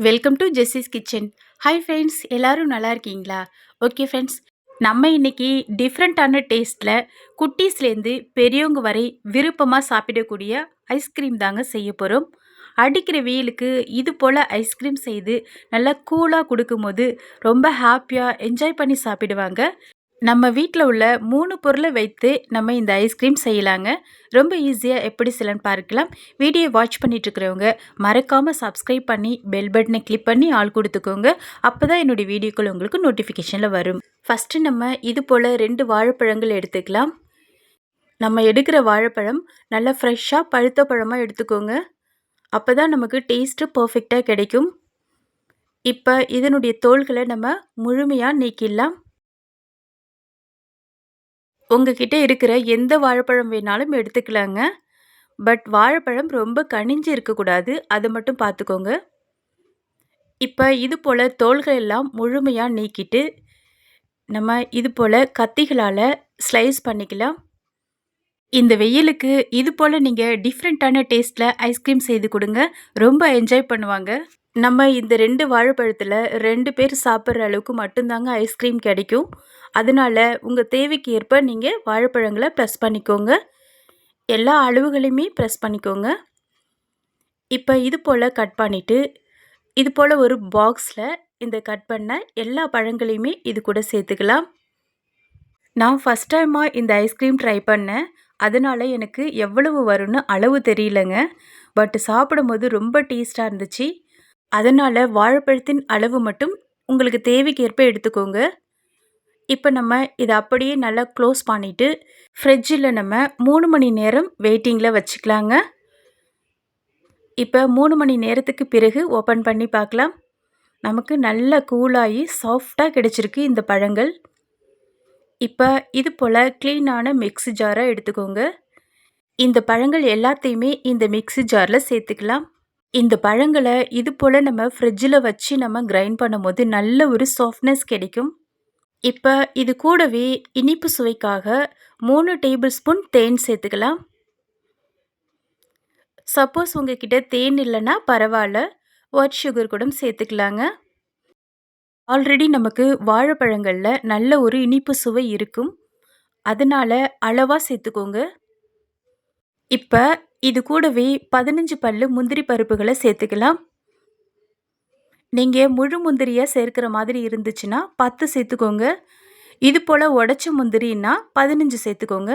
Welcome to Jessie's kitchen hi friends எல்லோரும் நல்லா இருக்கீங்களா? ஓகே ஃப்ரெண்ட்ஸ் நம்ம இன்னைக்கு டிஃப்ரெண்ட்டான டேஸ்ட்டில் குட்டீஸ்லேருந்து பெரியவங்க வரை விருப்பமாக சாப்பிடக்கூடிய ஐஸ்கிரீம் தாங்க செய்ய போகிறோம் அடிக்கிற வெயிலுக்கு இது போல் ஐஸ்கிரீம் செய்து நல்லா கூலாக கொடுக்கும்போது ரொம்ப ஹாப்பியாக என்ஜாய் பண்ணி சாப்பிடுவாங்க. நம்ம வீட்டில் உள்ள மூணு பொருளை வைத்து நம்ம இந்த ஐஸ்கிரீம் செய்யலாங்க. ரொம்ப ஈஸியாக எப்படி செய்யலான்னு பார்க்கலாம். வீடியோ வாட்ச் பண்ணிட்டுருக்கிறவங்க மறக்காமல் சப்ஸ்கிரைப் பண்ணி பெல் பட்டனை கிளிக் பண்ணி ஆள் கொடுத்துக்கோங்க. அப்போ தான் என்னுடைய வீடியோக்கள் உங்களுக்கு நோட்டிஃபிகேஷனில் வரும். ஃபஸ்ட்டு நம்ம இது போல் ரெண்டு வாழைப்பழங்கள் எடுத்துக்கலாம். நம்ம எடுக்கிற வாழைப்பழம் நல்லா ஃப்ரெஷ்ஷாக பழுத்த பழமாக எடுத்துக்கோங்க. அப்போ தான் நமக்கு டேஸ்ட்டு பர்ஃபெக்டாக கிடைக்கும். இப்போ இதனுடைய தோள்களை நம்ம முழுமையாக நீக்கிடலாம். உங்ககிட்ட இருக்கிற எந்த வாழைப்பழம் வேணாலும் எடுத்துக்கலாங்க. பட் வாழைப்பழம் ரொம்ப கனிஞ்சு இருக்கக்கூடாது. அதை மட்டும் பார்த்துக்கோங்க. இப்போ இது போல் தோள்கள் எல்லாம் முழுமையாக நீக்கிட்டு நம்ம இது போல் கத்திகளால் ஸ்லைஸ் பண்ணிக்கலாம். இந்த வெயிலுக்கு இது போல் நீங்கள் டிஃப்ரெண்ட்டான டேஸ்ட்டில் ஐஸ்கிரீம் செய்து கொடுங்க. ரொம்ப என்ஜாய் பண்ணுவாங்க. நம்ம இந்த ரெண்டு வாழைப்பழத்தில் ரெண்டு பேர் சாப்பிட்ற அளவுக்கு மட்டும்தாங்க ஐஸ்கிரீம் கிடைக்கும். அதனால் உங்கள் தேவைக்கு ஏற்ப நீங்கள் வாழைப்பழங்களை ப்ரெஸ் பண்ணிக்கோங்க. எல்லா அளவுகளையுமே ப்ரெஸ் பண்ணிக்கோங்க. இப்போ இது போல் கட் பண்ணிவிட்டு இது போல் ஒரு பாக்ஸில் இந்த கட் பண்ண எல்லா பழங்களையுமே இது கூட சேர்த்துக்கலாம். நான் ஃபஸ்ட் டைமாக இந்த ஐஸ்கிரீம் ட்ரை பண்ணேன். அதனால் எனக்கு எவ்வளவு வரும்னு அளவு தெரியலங்க. பட் சாப்பிடும்போது ரொம்ப டேஸ்ட்டாக இருந்துச்சு. அதனால் வாழைப்பழத்தின் அளவு மட்டும் உங்களுக்கு தேவைக்கேற்ப எடுத்துக்கோங்க. இப்போ நம்ம இதை அப்படியே நல்லா க்ளோஸ் பண்ணிவிட்டு ஃப்ரிட்ஜில் நம்ம மூணு மணி நேரம் வெயிட்டிங்கில் வச்சுக்கலாங்க. இப்போ மூணு மணி நேரத்துக்கு பிறகு ஓப்பன் பண்ணி பார்க்கலாம். நமக்கு நல்ல கூலாகி சாஃப்டாக கிடச்சிருக்கு இந்த பழங்கள். இப்போ இது போல் க்ளீனான மிக்ஸி ஜாராக எடுத்துக்கோங்க. இந்த பழங்கள் எல்லாத்தையுமே இந்த மிக்ஸி ஜாரில் சேர்த்துக்கலாம். இந்த பழங்களை இது போல் நம்ம ஃப்ரிட்ஜில் வச்சு நம்ம கிரைண்ட் பண்ணும்போது நல்ல ஒரு சாஃப்ட்னஸ் கிடைக்கும். இப்போ இது கூடவே இனிப்பு சுவைக்காக மூணு டேபிள் ஸ்பூன் தேன் சேர்த்துக்கலாம். சப்போஸ் உங்ககிட்ட தேன் இல்லைன்னா பரவாயில்ல ஒயிட் சுகர் கூட சேர்த்துக்கலாங்க. ஆல்ரெடி நமக்கு வாழைப்பழங்களில் நல்ல ஒரு இனிப்பு சுவை இருக்கும். அதனால் அளவாக சேர்த்துக்கோங்க. இப்போ இது கூடவே பதினஞ்சு பல்லு முந்திரி பருப்புகளை சேர்த்துக்கலாம். நீங்கள் முழு முந்திரியாக சேர்க்குற மாதிரி இருந்துச்சுன்னா பத்து சேர்த்துக்கோங்க. இது போல் உடச்ச முந்திரின்னா பதினஞ்சு சேர்த்துக்கோங்க.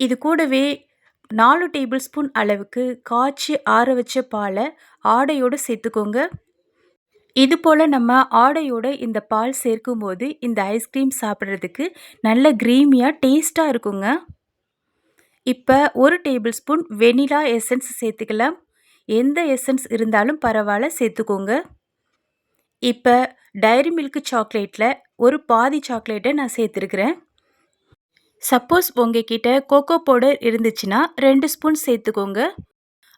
இது கூடவே நாலு டேபிள் ஸ்பூன் அளவுக்கு காய்ச்சி ஆற வச்ச பாலை ஆடையோடு சேர்த்துக்கோங்க. இது போல் நம்ம ஆடையோட இந்த பால் சேர்க்கும்போது இந்த ஐஸ்கிரீம் சாப்பிட்றதுக்கு நல்ல க்ரீமியாக டேஸ்ட்டாக இருக்குங்க. இப்போ ஒரு டேபிள் ஸ்பூன் வெனிலா எசன்ஸ் சேர்த்துக்கலாம். எந்த எசன்ஸ் இருந்தாலும் பரவாயில்ல சேர்த்துக்கோங்க. இப்போ டைரி மில்க் சாக்லேட்டில் ஒரு பாதி சாக்லேட்டை நான் சேர்த்துருக்குறேன். சப்போஸ் உங்ககிட்ட கோகோ பவுடர் இருந்துச்சுன்னா ரெண்டு ஸ்பூன் சேர்த்துக்கோங்க.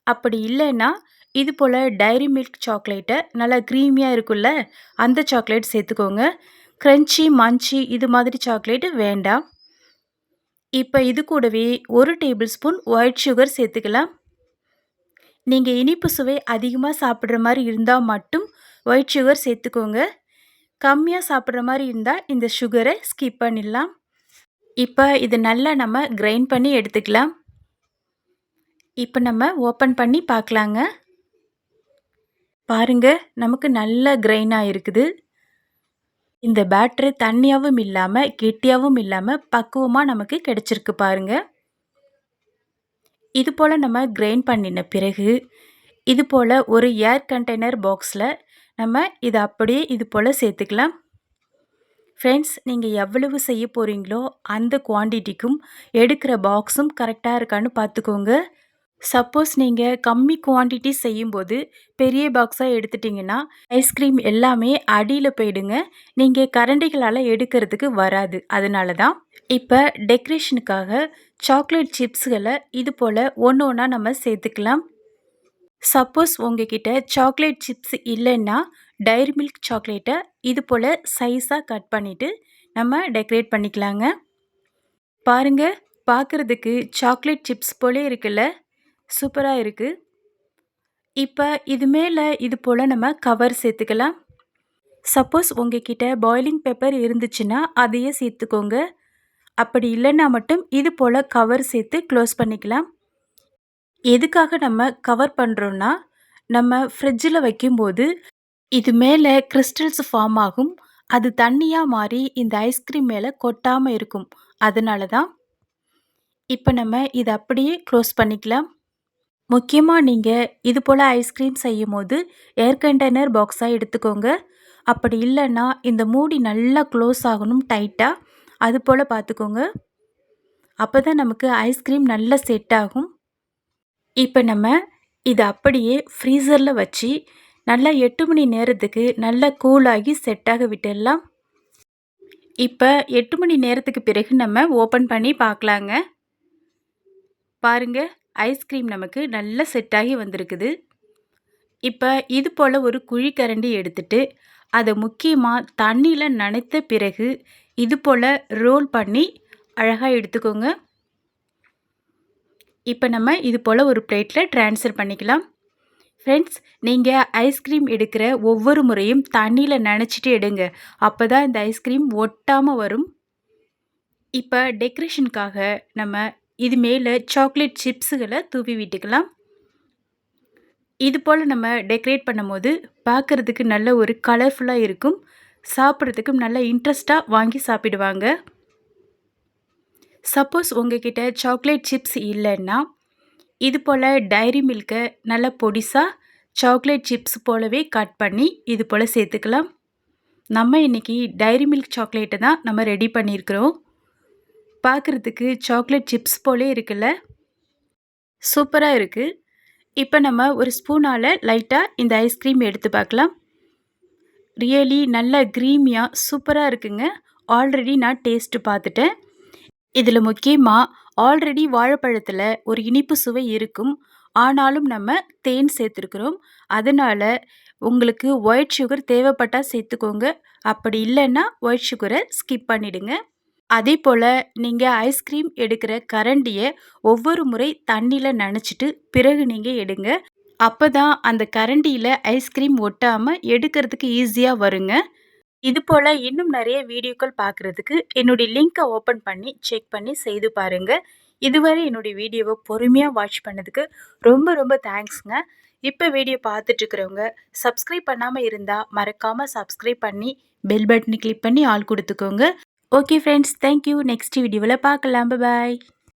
அப்படி இல்லைன்னா இது போல் டைரி மில்க் சாக்லேட்டை நல்லா க்ரீமியாக இருக்குல்ல அந்த சாக்லேட் சேர்த்துக்கோங்க. க்ரன்ச்சி மஞ்சி இது மாதிரி சாக்லேட்டு வேண்டாம். இப்போ இது கூடவே ஒரு டேபிள் ஸ்பூன் ஒயிட் சுகர் சேர்த்துக்கலாம். நீங்கள் இனிப்பு சுவை அதிகமாக சாப்பிட்ற மாதிரி இருந்தால் மட்டும் ஒயிட் சுகர் சேர்த்துக்கோங்க. கம்மியாக சாப்பிட்ற மாதிரி இருந்தால் இந்த சுகரை ஸ்கிப் பண்ணிடலாம். இப்போ இது நல்லா நம்ம கிரைண்ட் பண்ணி எடுத்துக்கலாம். இப்போ நம்ம ஓப்பன் பண்ணி பார்க்கலாங்க. பாருங்கள் நமக்கு நல்ல கிரைனாக இருக்குது இந்த பேட்ரு தண்ணியாகவும் இல்லாமல் கெட்டியாகவும் இல்லாமல் பக்குவமாக நமக்கு கிடச்சிருக்கு பாருங்கள் இது போல் நம்ம கிரைண்ட் பண்ணின பிறகு இது போல் ஒரு ஏர் கண்டெய்னர் பாக்ஸில் நம்ம இதை அப்படியே இது போல் சேர்த்துக்கலாம். ஃப்ரெண்ட்ஸ் நீங்கள் எவ்வளவு செய்ய போகிறீங்களோ அந்த குவான்டிட்டிக்கும் எடுக்கிற பாக்ஸும் கரெக்டாக இருக்கான்னு பார்த்துக்கோங்க. சப்போஸ் நீங்கள் கம்மி குவான்டிட்டி செய்யும்போது பெரிய பாக்ஸாக எடுத்துட்டிங்கன்னா ஐஸ்கிரீம் எல்லாமே அடியில் போயிடுங்க. நீங்கள் கரண்டிகளால் எடுக்கிறதுக்கு வராது. அதனால தான் இப்போ டெக்கரேஷனுக்காக சாக்லேட் சிப்ஸுகளை இது போல் ஒன்று ஒன்றா நம்ம சேர்த்துக்கலாம். சப்போஸ் உங்ககிட்ட சாக்லேட் சிப்ஸ் இல்லைன்னா டைரி மில்க் சாக்லேட்டை இது போல் சைஸாக கட் பண்ணிவிட்டு நம்ம டெக்கரேட் பண்ணிக்கலாங்க. பாருங்கள் பார்க்குறதுக்கு சாக்லேட் சிப்ஸ் போலே இருக்குல்ல? சூப்பராக இருக்குது இப்போ இது மேலே இது போல் நம்ம கவர் சேர்த்துக்கலாம். சப்போஸ் உங்ககிட்ட பாயிலிங் பேப்பர் இருந்துச்சுன்னா அதையே சேர்த்துக்கோங்க. அப்படி இல்லைன்னா மட்டும் இது போல் கவர் சேர்த்து க்ளோஸ் பண்ணிக்கலாம். எதுக்காக நம்ம கவர் பண்ணுறோன்னா நம்ம ஃப்ரிட்ஜில் வைக்கும்போது இது மேலே கிறிஸ்டல்ஸ் ஃபார்ம் ஆகும். அது தண்ணியாக மாறி இந்த ஐஸ்கிரீம் மேலே கொட்டாமல் இருக்கும். அதனால தான் இப்போ நம்ம இதை அப்படியே க்ளோஸ் பண்ணிக்கலாம். முக்கியமாக நீங்கள் இது போல் ஐஸ்கிரீம் செய்யும் போது ஏர் கண்டெய்னர் பாக்ஸாக எடுத்துக்கோங்க. அப்படி இல்லைன்னா இந்த மூடி நல்லா க்ளோஸ் ஆகணும் டைட்டாக அது போல் பார்த்துக்கோங்க. அப்போ தான் நமக்கு ஐஸ்கிரீம் நல்லா செட் ஆகும். இப்போ நம்ம இதை அப்படியே ஃப்ரீசரில் வச்சு நல்லா எட்டு மணி நேரத்துக்கு நல்லா கூலாகி செட்டாக விட்டுடலாம். இப்போ எட்டு மணி நேரத்துக்கு பிறகு நம்ம ஓப்பன் பண்ணி பார்க்கலாங்க. பாருங்கள் ஐஸ்கிரீம் நமக்கு நல்லா செட்டாகி வந்திருக்குது. இப்போ இது போல் ஒரு குழிக்கரண்டி எடுத்துட்டு அதை முக்கியமாக தண்ணியில் நனைத்த பிறகு இது போல் ரோல் பண்ணி அழகாக எடுத்துக்கோங்க. இப்போ நம்ம இது போல் ஒரு பிளேட்டில் ட்ரான்ஸ்ஃபர் பண்ணிக்கலாம். ஃப்ரெண்ட்ஸ் நீங்கள் ஐஸ்கிரீம் எடுக்கிற ஒவ்வொரு முறையும் தண்ணியில் நினச்சிட்டு எடுங்க. அப்போ தான் இந்த ஐஸ்கிரீம் ஒட்டாமல் வரும். இப்போ டெக்கரேஷனுக்காக நம்ம இது மேலே சாக்லேட் சிப்ஸுகளை தூவி விட்டுக்கலாம். இது போல் நம்ம டெக்கரேட் பண்ணும்போது பார்க்குறதுக்கு நல்ல ஒரு கலர்ஃபுல்லாக இருக்கும். சாப்பிட்றதுக்கும் நல்ல இன்ட்ரெஸ்ட்டாக வாங்கி சாப்பிடுவாங்க. சப்போஸ் உங்ககிட்ட சாக்லேட் சிப்ஸ் இல்லைன்னா இது போல் டைரி மில்கை நல்லா பொடிசாக சாக்லேட் சிப்ஸ் போலவே கட் பண்ணி இது போல் சேர்த்துக்கலாம். நம்ம இன்றைக்கி டைரி மில்க் சாக்லேட்டை தான் நம்ம ரெடி பண்ணியிருக்கிறோம். பார்க்குறதுக்கு சாக்லேட் சிப்ஸ் போலே இருக்குல்ல? சூப்பராக இருக்குது இப்போ நம்ம ஒரு ஸ்பூனால் லைட்டாக இந்த ஐஸ்கிரீம் எடுத்து பார்க்கலாம் ரியலி நல்ல க்ரீமியாக சூப்பராக இருக்குங்க. ஆல்ரெடி நான் டேஸ்ட்டு பார்த்துட்டேன். இதில் முக்கியமாக ஆல்ரெடி வாழைப்பழத்தில் ஒரு இனிப்பு சுவை இருக்கும். ஆனாலும் நம்ம தேன் சேர்த்துருக்குறோம். அதனால் உங்களுக்கு ஒயிட் சுகர் தேவைப்பட்டால் சேர்த்துக்கோங்க. அப்படி இல்லைன்னா ஒயிட் சுகரை ஸ்கிப் பண்ணிவிடுங்க அதே போல் நீங்கள் ஐஸ்கிரீம் எடுக்கிற கரண்டியை ஒவ்வொரு முறை தண்ணியில் நனைச்சிட்டு பிறகு நீங்கள் எடுங்க. அப்போ தான் அந்த கரண்டியில் ஐஸ்கிரீம் ஒட்டாமல் எடுக்கிறதுக்கு ஈஸியாக வருங்க. இது போல் இன்னும் நிறைய வீடியோக்கள் பார்க்குறதுக்கு என்னுடைய லிங்க்கை ஓப்பன் பண்ணி செக் பண்ணி செய்து பாருங்கள் இதுவரை என்னுடைய வீடியோவை பொறுமையாக வாட்ச் பண்ணதுக்கு ரொம்ப ரொம்ப தேங்க்ஸுங்க. இப்போ வீடியோ பார்த்துட்ருக்குறவங்க சப்ஸ்கிரைப் பண்ணாமல் இருந்தால் மறக்காமல் சப்ஸ்கிரைப் பண்ணி பெல் பட்டனை கிளிக் பண்ணி ஆள் கொடுத்துக்கோங்க. ஓகே ஃப்ரெண்ட்ஸ் தேங்க்யூ நெக்ஸ்ட் வீடியோவில் பார்க்கலாம். பாய்